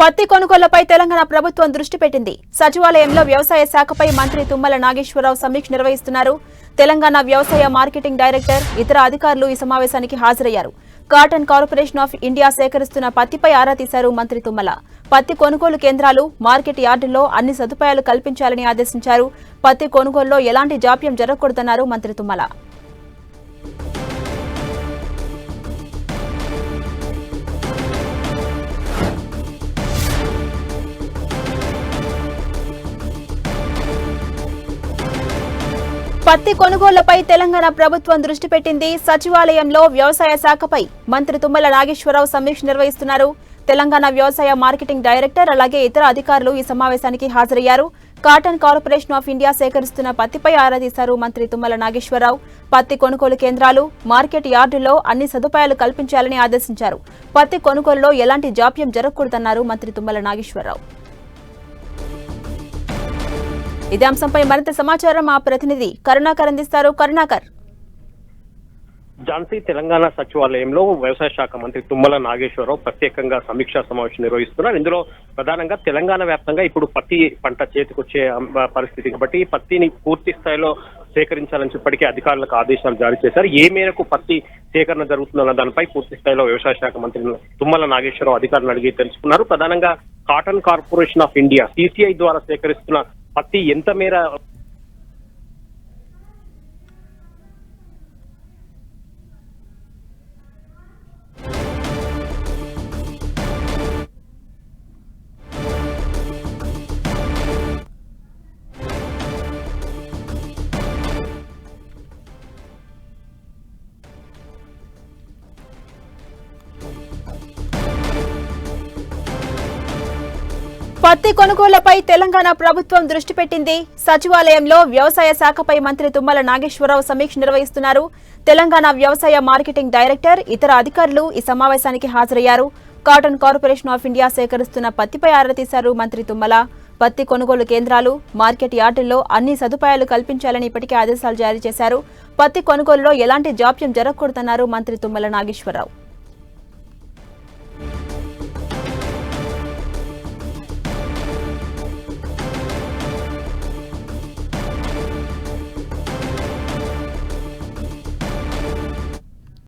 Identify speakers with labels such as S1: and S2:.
S1: పత్తి కొనుగోళ్ళపై తెలంగాణ ప్రభుత్వం దృష్టి పెట్టింది. సచివాలయంలో వ్యవసాయ శాఖపై మంత్రి తుమ్మల నాగేశ్వరరావు సమీక్ష నిర్వహిస్తున్నారు. తెలంగాణ వ్యవసాయ మార్కెటింగ్ డైరెక్టర్ ఇతర అధికారులు ఈ సమావేశానికి హాజరయ్యారు. కాటన్ కార్పొరేషన్ ఆఫ్ ఇండియా సేకరిస్తున్న పత్తిపై ఆరా తీశారు మంత్రి తుమ్మల. పత్తి కొనుగోలు కేంద్రాలు మార్కెట్ యార్డుల్లో అన్ని సదుపాయాలు కల్పించాలని ఆదేశించారు. పత్తి కొనుగోలులో ఎలాంటి జాప్యం జరగకూడదన్నారు మంత్రి తుమ్మల. పత్తి కొనుగోళ్ళపై తెలంగాణ ప్రభుత్వం దృష్టి పెట్టింది. సచివాలయంలో వ్యవసాయ శాఖపై మంత్రి తుమ్మల నాగేశ్వరరావు సమీక్ష నిర్వహిస్తున్నారు. తెలంగాణ వ్యవసాయ మార్కెటింగ్ డైరెక్టర్ అలాగే ఇతర అధికారులు ఈ సమావేశానికి హాజరయ్యారు. కాటన్ కార్పొరేషన్ ఆఫ్ ఇండియా సేకరిస్తున్న పత్తిపై ఆరా తీశారు మంత్రి తుమ్మల నాగేశ్వరరావు. పత్తి కొనుగోలు కేంద్రాలు మార్కెట్ యార్డుల్లో అన్ని సదుపాయాలు కల్పించాలని ఆదేశించారు. పత్తి కొనుగోలులో ఎలాంటి జాప్యం జరగకూడదన్నారు మంత్రి తుమ్మల నాగేశ్వరరావు. ఇదే అంశంపై మరింత సమాచారం మా ప్రతినిధి కరుణాకర్ అందిస్తారు. కరుణాకర్.
S2: ఝాన్సీ తెలంగాణ సచివాలయంలో వ్యవసాయ శాఖ మంత్రి తుమ్మల నాగేశ్వరరావు ప్రత్యేకంగా సమీక్షా సమావేశం నిర్వహిస్తున్నారు. ఇందులో ప్రధానంగా తెలంగాణ వ్యాప్తంగా ఇప్పుడు పత్తి పంట చేతికొచ్చే పరిస్థితి కాబట్టి పత్తిని పూర్తి స్థాయిలో సేకరించాలని ఇప్పటికే అధికారులకు ఆదేశాలు జారీ చేశారు. ఏ మేరకు పత్తి సేకరణ జరుగుతుందన్న దానిపై పూర్తి స్థాయిలో వ్యవసాయ శాఖ మంత్రి తుమ్మల నాగేశ్వరరావు అధికారులను అడిగి తెలుసుకున్నారు. ప్రధానంగా cotton corporation of India CCI ద్వారా సేకరిస్తున్న పత్తి ఎంత మేర
S1: పత్తి కొనుగోళ్ళపై తెలంగాణ ప్రభుత్వం దృష్టి పెట్టింది. సచివాలయంలో వ్యవసాయ శాఖపై మంత్రి తుమ్మల నాగేశ్వరరావు సమీక్ష నిర్వహిస్తున్నారు. తెలంగాణ వ్యవసాయ మార్కెటింగ్ డైరెక్టర్ ఇతర అధికారులు ఈ సమావేశానికి హాజరయ్యారు. కాటన్ కార్పొరేషన్ ఆఫ్ ఇండియా సేకరిస్తున్న పత్తిపై ఆరా తీశారు మంత్రి తుమ్మల. పత్తి కొనుగోలు కేంద్రాలు మార్కెట్ యార్డుల్లో అన్ని సదుపాయాలు కల్పించాలని ఇప్పటికే ఆదేశాలు జారీ చేశారు. పత్తి కొనుగోలులో ఎలాంటి జాప్యం జరగకూడదన్నారు మంత్రి తుమ్మల నాగేశ్వరరావు.